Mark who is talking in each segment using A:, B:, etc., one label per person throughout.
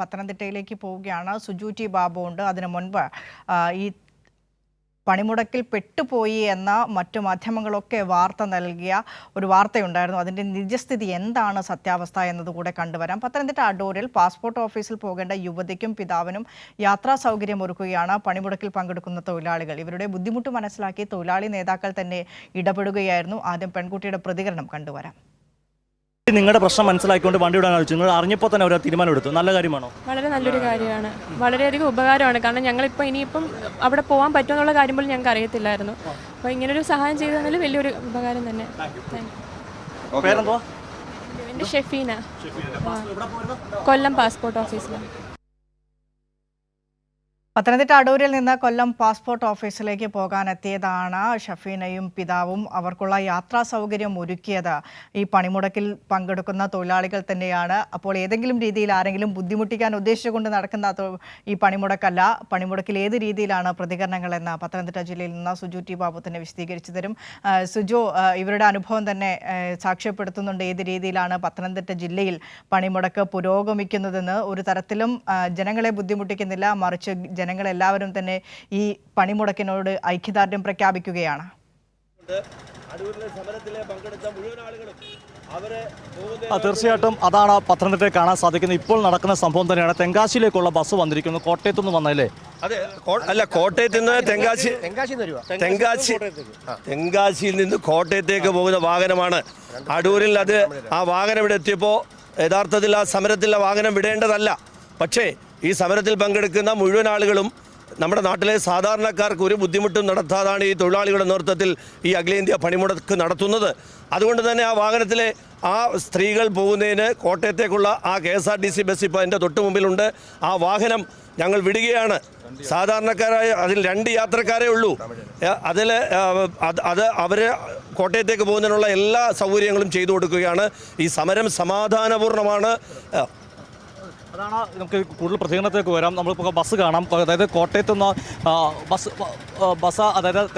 A: പത്തനംതിട്ടയിലേക്ക് പോവുകയാണ്. സുജു ടി ബാബു ഉണ്ട്. അതിനു മുൻപ് ഈ പണിമുടക്കിൽ പെട്ടുപോയി എന്ന മറ്റു മാധ്യമങ്ങളൊക്കെ വാർത്ത നൽകിയ ഒരു വാർത്തയുണ്ടായിരുന്നു. അതിന്റെ നിജസ്ഥിതി എന്താണ് സത്യാവസ്ഥ എന്നതുകൂടെ കണ്ടുവരാം. പത്തനംതിട്ട അടൂരിൽ പാസ്പോർട്ട് ഓഫീസിൽ പോകേണ്ട യുവതിക്കും പിതാവിനും യാത്രാ സൗകര്യം ഒരുക്കുകയാണ് പണിമുടക്കിൽ പങ്കെടുക്കുന്ന തൊഴിലാളികൾ. ഇവരുടെ ബുദ്ധിമുട്ട് മനസ്സിലാക്കി തൊഴിലാളി നേതാക്കൾ തന്നെ ഇടപെടുകയായിരുന്നു. ആദ്യം പെൺകുട്ടിയുടെ പ്രതികരണം കണ്ടുവരാം.
B: നിങ്ങളുടെ പ്രശ്നം മനസ്സിലാക്കിക്കൊണ്ട് വണ്ടി വിടാൻ ആലോചിച്ചു. നിങ്ങൾ അറിഞ്ഞപ്പോൾ തന്നെ അവർ തീരുമാനം എടുത്തു നല്ല കാര്യമാണോ?
C: വളരെ നല്ലൊരു കാര്യമാണ്. വളരെയധികം ഉപകാരമാണ്. കാരണം ഞങ്ങളിപ്പോൾ ഇനിയിപ്പം അവിടെ പോകാൻ പറ്റുമോ എന്നുള്ള കാര്യം പോലും ഞങ്ങൾക്ക് അറിയത്തില്ലായിരുന്നു. അപ്പോൾ ഇങ്ങനൊരു സഹായം ചെയ്തു തന്നതിൽ വലിയൊരു ഉപകാരം തന്നെ.
B: പേരെന്തുവാ?
C: എന്റെ ഷെഫീന. കൊല്ലം പാസ്പോർട്ട് ഓഫീസിലാണ്.
A: പത്തനംതിട്ട അടൂരിൽ നിന്ന് കൊല്ലം പാസ്പോർട്ട് ഓഫീസിലേക്ക് പോകാനെത്തിയതാണ് ഷഫീനയും പിതാവും അവർക്കുള്ള യാത്രാ സൗകര്യം ഒരുക്കിയത്. ഈ പണിമുടക്കിൽ പങ്കെടുക്കുന്ന തൊഴിലാളികൾ തന്നെയാണ്. അപ്പോൾ ഏതെങ്കിലും രീതിയിൽ ആരെങ്കിലും ബുദ്ധിമുട്ടിക്കാൻ ഉദ്ദേശിച്ചുകൊണ്ട് നടക്കുന്ന ഈ പണിമുടക്കല്ല. പണിമുടക്കിൽ ഏത് രീതിയിലാണ് പ്രതികരണങ്ങളെന്ന് പത്തനംതിട്ട ജില്ലയിൽ നിന്ന് സുജു ടി ബാബു തന്നെ വിശദീകരിച്ചു തരും. സുജു ഇവരുടെ അനുഭവം തന്നെ സാക്ഷ്യപ്പെടുത്തുന്നുണ്ട് ഏത് രീതിയിലാണ് പത്തനംതിട്ട ജില്ലയിൽ പണിമുടക്ക് പുരോഗമിക്കുന്നതെന്ന്. ഒരു തരത്തിലും ജനങ്ങളെ ബുദ്ധിമുട്ടിക്കുന്നില്ല. മറിച്ച് ജനങ്ങളെല്ലാവരും തന്നെ ഈ പണിമുടക്കിനോട് ഐക്യദാർഢ്യം പ്രഖ്യാപിക്കുകയാണ്.
B: ആ, തീർച്ചയായിട്ടും അതാണ് പത്തനംതിട്ടയിൽ കാണാൻ സാധിക്കുന്നത്. ഇപ്പോൾ നടക്കുന്ന സംഭവം തന്നെയാണ്. തെങ്കാശിയിലേക്കുള്ള ബസ് വന്നിരിക്കുന്നു. കോട്ടയത്തു നിന്ന് വന്നല്ലേ
D: അതെ അല്ല കോട്ടയത്ത് നിന്ന് തെങ്കാശി തെങ്കാശി തെങ്കാശിയിൽ നിന്ന് കോട്ടയത്തേക്ക് പോകുന്ന വാഹനമാണ്. അടൂരിൽ അത് ആ വാഹനം ഇവിടെ എത്തിയപ്പോൾ യഥാർത്ഥത്തിൽ ആ സമരത്തിൽ ആ വാഹനം വിടേണ്ടതല്ല. പക്ഷേ ഈ സമരത്തിൽ പങ്കെടുക്കുന്ന മുഴുവൻ ആളുകളും നമ്മുടെ നാട്ടിലെ സാധാരണക്കാർക്ക് ഒരു ബുദ്ധിമുട്ടും നടത്താതാണ് ഈ തൊഴിലാളികളുടെ നേതൃത്വത്തിൽ ഈ അഖിലേന്ത്യാ പണിമുടക്ക് നടത്തുന്നത്. അതുകൊണ്ട് തന്നെ ആ വാഹനത്തിലെ ആ സ്ത്രീകൾ പോകുന്നതിന് കോട്ടയത്തേക്കുള്ള ആ K S R T C bus ഇപ്പോൾ എന്റെ തൊട്ട് മുമ്പിലുണ്ട്. ആ വാഹനം ഞങ്ങൾ വിടുകയാണ്. സാധാരണക്കാരായ അതിൽ രണ്ട് യാത്രക്കാരേ ഉള്ളൂ. അതിൽ അത് അവർ കോട്ടയത്തേക്ക് പോകുന്നതിനുള്ള എല്ലാ സൗകര്യങ്ങളും ചെയ്തു കൊടുക്കുകയാണ്. ഈ സമരം സമാധാനപൂർണമാണ്
B: അതാണ് നമുക്ക് കൂടുതൽ പ്രതികരണത്തിലേക്ക് വരാം. നമ്മളിപ്പോൾ ബസ് കാണാം. അതായത് കോട്ടയത്തു നിന്ന് ബസ് ബസ് അതായത്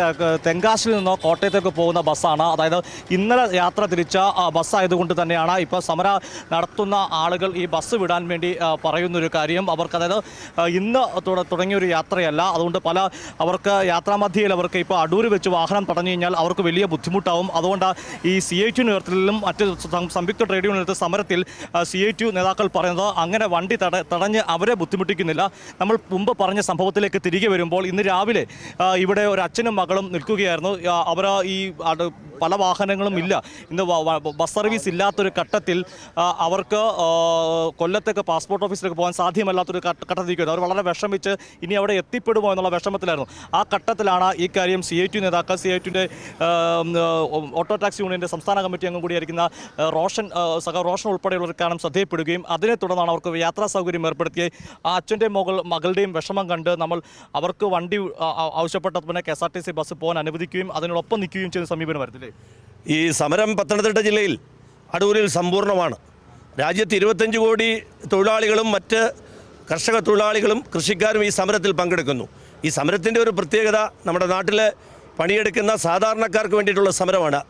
B: തെങ്കാശിൽ നിന്നോ കോട്ടയത്തേക്ക് പോകുന്ന ബസ്സാണ്. അതായത് ഇന്നലെ യാത്ര തിരിച്ച ബസ് ബസ്സായതുകൊണ്ട് തന്നെയാണ് ഇപ്പോൾ സമര നടത്തുന്ന ആളുകൾ ഈ ബസ് വിടാൻ വേണ്ടി പറയുന്ന പറയുന്നൊരു കാര്യം. അവർക്ക് അതായത് ഇന്ന് തുട- തുടങ്ങിയ ഒരു യാത്രയല്ല. അതുകൊണ്ട് പല അവർക്ക് യാത്രാമധ്യയിൽ അവർക്ക് ഇപ്പോൾ അടൂർ വെച്ച് വാഹനം തടഞ്ഞു കഴിഞ്ഞാൽ അവർക്ക് വലിയ ബുദ്ധിമുട്ടാവും. അതുകൊണ്ട് ഈ സി ഐ ടി നേതൃത്വത്തിലും മറ്റ് സംയുക്ത ട്രേഡ് യൂണിയൻ സമരത്തിൽ സി ഐ ടി നേതാക്കൾ പറയുന്നത് അങ്ങനെ വണ്ടി തട തടഞ്ഞ് അവരെ ബുദ്ധിമുട്ടിക്കുന്നില്ല. നമ്മൾ മുമ്പ് പറഞ്ഞ സംഭവത്തിലേക്ക് തിരികെ വരുമ്പോൾ ഇന്ന് രാവിലെ ഇവിടെ ഒരു അച്ഛനും മകളും നിൽക്കുകയായിരുന്നു. അവർ ഈ പല വാഹനങ്ങളും ഇല്ല. ഇന്ന് ബസ് സർവീസ് ഇല്ലാത്തൊരു ഘട്ടത്തിൽ അവർക്ക് കൊല്ലത്തേക്ക് പാസ്പോർട്ട് ഓഫീസിലേക്ക് പോകാൻ സാധ്യമല്ലാത്തൊരു ഘട്ടത്തിരിക്കുന്നു. അവർ വളരെ വിഷമിച്ച് ഇനി അവിടെ എത്തിപ്പെടുമോ എന്നുള്ള വിഷമത്തിലായിരുന്നു. ആ ഘട്ടത്തിലാണ് ഈ കാര്യം സി ഐ ടി നേതാക്കൾ സി ഐ ടിന്റെ ഓട്ടോ ടാക്സി യൂണിയന്റെ സംസ്ഥാന കമ്മിറ്റി അംഗം കൂടിയായിരിക്കുന്ന റോഷൻ സഹ റോഷൻ ഉൾപ്പെടെയുള്ളവർ കാരണം ശ്രദ്ധയിൽപ്പെടുകയും അതിനെ തുടർന്നാണ് അവർക്ക് യാത്രാ സൗകര്യം ഏർപ്പെടുത്തി ആ അച്ഛന്റെയും മകൾ മകളുടെയും വിഷമം കണ്ട് നമ്മൾ അവർക്ക് വണ്ടി ആവശ്യപ്പെട്ടത് പിന്നെ K S R T C bus പോകാൻ അനുവദിക്കുകയും അതിനോടൊപ്പം നിൽക്കുകയും ചെയ്യുന്ന സമീപനം വരത്തില്ലേ
D: ഈ സമരം പത്തനംതിട്ട ജില്ലയിൽ അടൂരിൽ സമ്പൂർണമാണ് രാജ്യത്ത് ഇരുപത്തഞ്ച് കോടി തൊഴിലാളികളും മറ്റ് കർഷക തൊഴിലാളികളും കൃഷിക്കാരും ഈ സമരത്തിൽ പങ്കെടുക്കുന്നു. ഈ സമരത്തിന്റെ ഒരു പ്രത്യേകത നമ്മുടെ നാട്ടിൽ പണിയെടുക്കുന്ന സാധാരണക്കാർക്ക് വേണ്ടിയിട്ടുള്ള സമരമാണ്.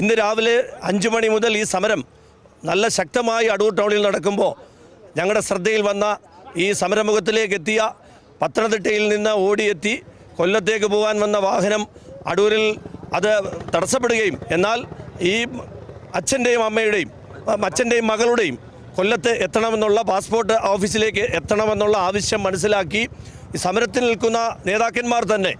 D: ഇന്ന് രാവിലെ അഞ്ച് മണി മുതൽ ഈ സമരം നല്ല ശക്തമായി അടൂർ ടൗണിൽ നടക്കുമ്പോൾ ഞങ്ങളുടെ ശ്രദ്ധയിൽ വന്ന ഈ സമരമുഖത്തിലേക്ക് എത്തിയ പത്തനംതിട്ടയിൽ നിന്ന് ഓടിയെത്തി കൊല്ലത്തേക്ക് പോകാൻ വന്ന വാഹനം അടൂരിൽ അത് തടസ്സപ്പെടുകയും എന്നാൽ ഈ അച്ഛന്റെയും അമ്മയുടെയും അച്ഛന്റെയും മകളുടെയും കൊല്ലത്ത് എത്തണമെന്നുള്ള പാസ്പോർട്ട് ഓഫീസിലേക്ക് എത്തണമെന്നുള്ള ആവശ്യം മനസ്സിലാക്കി സമരത്തിൽ നിൽക്കുന്ന നേതാക്കന്മാർ തന്നെ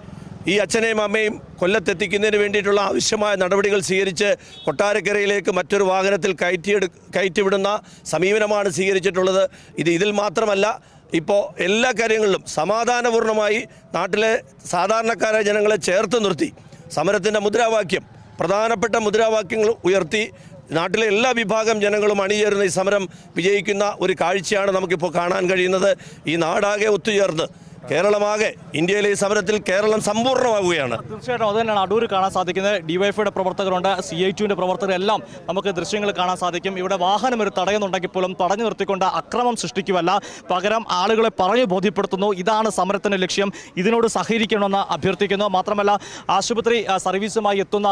D: ഈ അച്ഛനെയും അമ്മയും കൊല്ലത്തെത്തിക്കുന്നതിന് വേണ്ടിയിട്ടുള്ള ആവശ്യമായ നടപടികൾ സ്വീകരിച്ച് കൊട്ടാരക്കരയിലേക്ക് മറ്റൊരു വാഹനത്തിൽ കയറ്റിയെടു കയറ്റിവിടുന്ന സമീപനമാണ് സ്വീകരിച്ചിട്ടുള്ളത്. ഇത് ഇതിൽ മാത്രമല്ല ഇപ്പോൾ എല്ലാ കാര്യങ്ങളിലും സമാധാനപൂർണമായി നാട്ടിലെ സാധാരണക്കാരായ ജനങ്ങളെ ചേർത്ത് നിർത്തി. സമരത്തിന്റെ മുദ്രാവാക്യം പ്രധാനപ്പെട്ട മുദ്രാവാക്യങ്ങൾ ഉയർത്തി. നാട്ടിലെ എല്ലാ വിഭാഗം ജനങ്ങളും അണിചേർന്ന് ഈ സമരം വിജയിക്കുന്ന ഒരു കാഴ്ചയാണ് നമുക്കിപ്പോൾ കാണാൻ കഴിയുന്നത്. ഈ നാടാകെ ഒത്തുചേർന്ന് കേരളമാകെ ഇന്ത്യയിലെ ഈ സമരത്തിൽ കേരളം സമ്പൂർണമാവുകയാണ്
B: തീർച്ചയായിട്ടും അത് തന്നെയാണ് അടൂർ കാണാൻ സാധിക്കുന്നത്. ഡിവൈഫൈയുടെ പ്രവർത്തകരുണ്ട് സി ഐ ടുവിന്റെ പ്രവർത്തകരെല്ലാം നമുക്ക് ദൃശ്യങ്ങൾ കാണാൻ സാധിക്കും. ഇവിടെ വാഹനം ഒരു തടയുന്നുണ്ടെങ്കിൽ പോലും തടഞ്ഞു നിർത്തിക്കൊണ്ട് അക്രമം സൃഷ്ടിക്കുമല്ല പകരം ആളുകളെ പറഞ്ഞു ബോധ്യപ്പെടുത്തുന്നു. ഇതാണ് സമരത്തിന്റെ ലക്ഷ്യം. ഇതിനോട് സഹകരിക്കണമെന്ന് അഭ്യർത്ഥിക്കുന്നു. മാത്രമല്ല ആശുപത്രി സർവീസുമായി എത്തുന്ന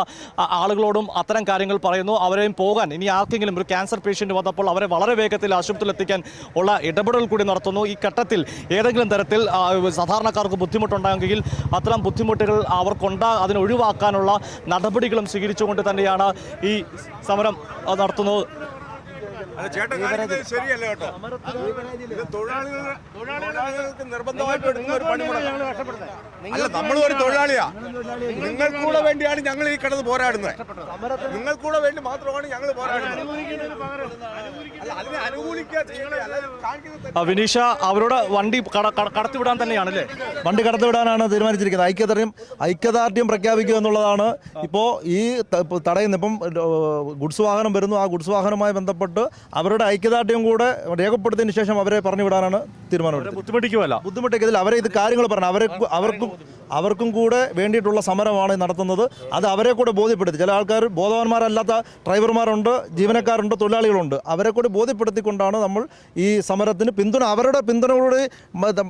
B: ആളുകളോടും അത്തരം കാര്യങ്ങൾ പറയുന്നു. അവരെയും പോകാൻ ഇനി ആർക്കെങ്കിലും ഒരു ക്യാൻസർ പേഷ്യന്റ് വന്നപ്പോൾ അവരെ വളരെ വേഗത്തിൽ ആശുപത്രിയിൽ എത്തിക്കാൻ ഉള്ള ഇടപെടൽ കൂടി നടത്തുന്നു. ഈ ഘട്ടത്തിൽ ഏതെങ്കിലും തരത്തിൽ സാധാരണക്കാർക്ക് ബുദ്ധിമുട്ടുണ്ടാകുമെങ്കിൽ അത്തരം ബുദ്ധിമുട്ടുകൾ അവർക്കുണ്ടാ. അതിനൊഴിവാക്കാനുള്ള നടപടികളും സ്വീകരിച്ചുകൊണ്ട് തന്നെയാണ് ഈ സമരം നടത്തുന്നത്.
E: അല്ല, ചേട്ടൻ കാണിക്കുന്നത് ശരിയല്ല കേട്ടോ. ഇത് തൊഴിലാളികൾ തൊഴിലാളികൾക്ക് നിർബന്ധമായിട്ട് എടുക്കുന്ന ഒരു പണിമുടക്ക് അല്ല നമ്മളും ഒരു തൊഴിലാളിയാ. നിങ്ങൾക്കൂടെ വേണ്ടിയാണ് ഞങ്ങൾ ഈ കിടന്ന് പോരാടുന്നത്. നിങ്ങൾക്കൂടെ വേണ്ടി മാത്രമാണ് ഞങ്ങൾ പോരാടുന്നത്.
B: വിനീഷ അവരോട് വണ്ടി കടത്തിവിടാൻ തന്നെയാണ് കടത്തിവിടാൻ തന്നെയാണല്ലേ
F: വണ്ടി കടത്തിവിടാനാണ് തീരുമാനിച്ചിരിക്കുന്നത്. ഐക്യദാർഢ്യം ഐക്യദാർഢ്യം പ്രഖ്യാപിക്കുക എന്നുള്ളതാണ് ഇപ്പോൾ ഈ തടയുന്ന ഇപ്പം ഗുഡ്സ് വാഹനം വരുന്നു. ആ ഗുഡ്സ് വാഹനവുമായി ബന്ധപ്പെട്ട് അവരുടെ ഐക്യദാർഢ്യം കൂടെ രേഖപ്പെടുത്തിയതിനു ശേഷം അവരെ പറഞ്ഞു വിടാനാണ് തീരുമാനമെടുത്തത്
B: ബുദ്ധിമുട്ടിക്കുമല്ല.
F: ബുദ്ധിമുട്ടിക്കതിൽ അവരെ ഇത് കാര്യങ്ങൾ പറഞ്ഞു. അവരെ അവർക്കും അവർക്കും കൂടെ വേണ്ടിയിട്ടുള്ള സമരമാണ് നടത്തുന്നത്. അത് അവരെ കൂടെ ബോധ്യപ്പെടുത്തി. ചില ആൾക്കാർ ബോധവാന്മാരല്ലാത്ത ഡ്രൈവർമാരുണ്ട് ജീവനക്കാരുണ്ട് തൊഴിലാളികളുണ്ട്. അവരെ കൂടി ബോധ്യപ്പെടുത്തിക്കൊണ്ടാണ് നമ്മൾ ഈ സമരത്തിന് പിന്തുണ അവരുടെ പിന്തുണയോടെ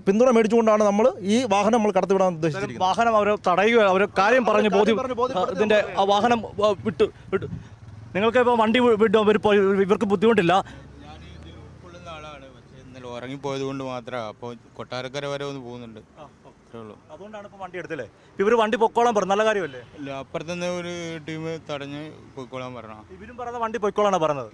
F: പിന്തുണ മേടിച്ചുകൊണ്ടാണ് നമ്മൾ ഈ വാഹനം നമ്മൾ കടത്തിവിടാൻ ഉദ്ദേശിച്ചത്
B: വാഹനം അവർ തടയുക അവർ കാര്യം പറഞ്ഞ് ബോധ്യം ഇതിന്റെ വാഹനം വിട്ടു വിട്ടു. നിങ്ങൾക്ക് ഇപ്പോൾ വണ്ടി വിട്ടോ? ഇവർക്ക് ബുദ്ധിമുട്ടില്ല
G: ഉറങ്ങിപ്പോയത് കൊണ്ട് മാത്രമാണ് അപ്പോൾ കൊട്ടാരക്കര വരെ ഒന്ന് പോകുന്നുണ്ട്
B: അതുകൊണ്ടാണ് ഇപ്പോൾ വണ്ടി എടുത്തല്ലേ? ഇവർ വണ്ടി പൊക്കോളാൻ പറഞ്ഞു. നല്ല കാര്യമല്ലേ?
G: ഇല്ല അപ്പുറത്തുനിന്ന് ഒരു ടീം തടഞ്ഞ് പൊയ്ക്കോളാൻ പറഞ്ഞു.
B: ഇവരും പറയുന്ന വണ്ടി പൊയ്ക്കോളാണ് പറഞ്ഞത്.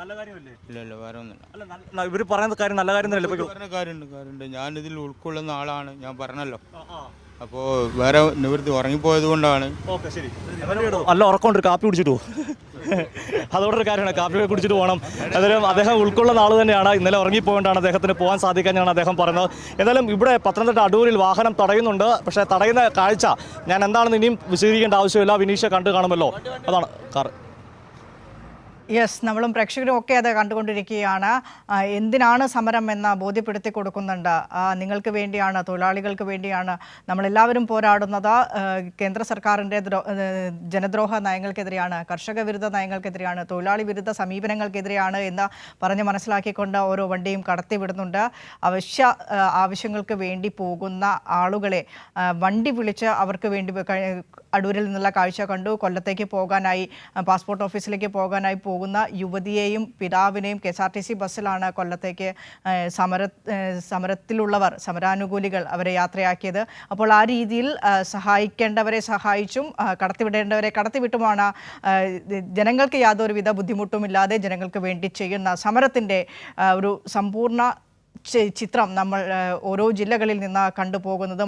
B: നല്ല കാര്യമല്ലേ?
G: ഇല്ല ഇല്ല വേറെ ഒന്നുമില്ല.
B: ഇവർ പറയുന്ന കാര്യം നല്ല കാര്യം പൊയ്ക്കോ
G: പറഞ്ഞ കാര്യമുണ്ട് കാര്യമുണ്ട്. ഇതിൽ ഉൾക്കൊള്ളുന്ന ആളാണ്. ഞാൻ പറഞ്ഞല്ലോ. അപ്പോൾ വേറെ നിവൃത്തി ഉറങ്ങിപ്പോയത് കൊണ്ടാണ്
B: ഓക്കെ ശരി. നല്ല ഉറക്കമുണ്ട്. കാപ്പി കുടിച്ചിട്ടു അതോടൊരു കാര്യമാണ് കാപ്പി കുടിച്ചിട്ട് പോകണം. എന്തായാലും അദ്ദേഹം ഉൾക്കൊള്ളുന്ന ആൾ തന്നെയാണ്. ഇന്നലെ ഉറങ്ങിപ്പോകേണ്ടാണ് അദ്ദേഹത്തിന് പോകാൻ സാധിക്കാനാണ് അദ്ദേഹം പറയുന്നത് എന്തായാലും ഇവിടെ പത്തനംതിട്ട അടൂരിൽ വാഹനം തടയുന്നുണ്ട്. പക്ഷേ തടയുന്ന കാഴ്ച ഞാൻ എന്താണെന്ന് ഇനിയും വിശദീകരിക്കേണ്ട ആവശ്യമില്ല. വിനീഷ കണ്ടു കാണുമല്ലോ. അതാണ് കാർ
A: യെസ് നമ്മളും പ്രേക്ഷകരും ഒക്കെ അത് കണ്ടുകൊണ്ടിരിക്കുകയാണ്. എന്തിനാണ് സമരം എന്ന് ബോധ്യപ്പെടുത്തി കൊടുക്കുന്നുണ്ട്? നിങ്ങൾക്ക് വേണ്ടിയാണ് തൊഴിലാളികൾക്ക് വേണ്ടിയാണ് നമ്മളെല്ലാവരും പോരാടുന്നത്. കേന്ദ്ര സർക്കാരിന്റെ ജനദ്രോഹ നയങ്ങൾക്കെതിരെയാണ് കർഷക വിരുദ്ധ നയങ്ങൾക്കെതിരെയാണ് തൊഴിലാളി വിരുദ്ധ സമീപനങ്ങൾക്കെതിരെയാണ് എന്ന് പറഞ്ഞ് മനസ്സിലാക്കിക്കൊണ്ട് ഓരോ വണ്ടിയും കടത്തിവിടുന്നുണ്ട് അവശ്യ ആവശ്യങ്ങൾക്ക് വേണ്ടി പോകുന്ന ആളുകളെ വണ്ടി വിളിച്ച് അവർക്ക് വേണ്ടി അടൂരിൽ നിന്നുള്ള കാഴ്ച കണ്ടു. കൊല്ലത്തേക്ക് പോകാനായി പാസ്പോർട്ട് ഓഫീസിലേക്ക് പോകാനായി പോകുന്ന യുവതിയെയും പിതാവിനെയും K S R T C ബസ്സിലാണ് കൊല്ലത്തേക്ക് സമര സമരത്തിലുള്ളവർ സമരാനുകൂലികൾ അവരെ യാത്രയാക്കിയത്. അപ്പോൾ ആ രീതിയിൽ സഹായിക്കേണ്ടവരെ സഹായിച്ചും കടത്തിവിടേണ്ടവരെ കടത്തിവിട്ടുമാണ് ജനങ്ങൾക്ക് യാതൊരുവിധ ബുദ്ധിമുട്ടുമില്ലാതെ ജനങ്ങൾക്ക് വേണ്ടി ചെയ്യുന്ന സമരത്തിന്റെ ഒരു സമ്പൂർണ ചിത്രം നമ്മൾ ഓരോ ജില്ലകളിൽ നിന്ന് കണ്ടുപോകുന്നത്.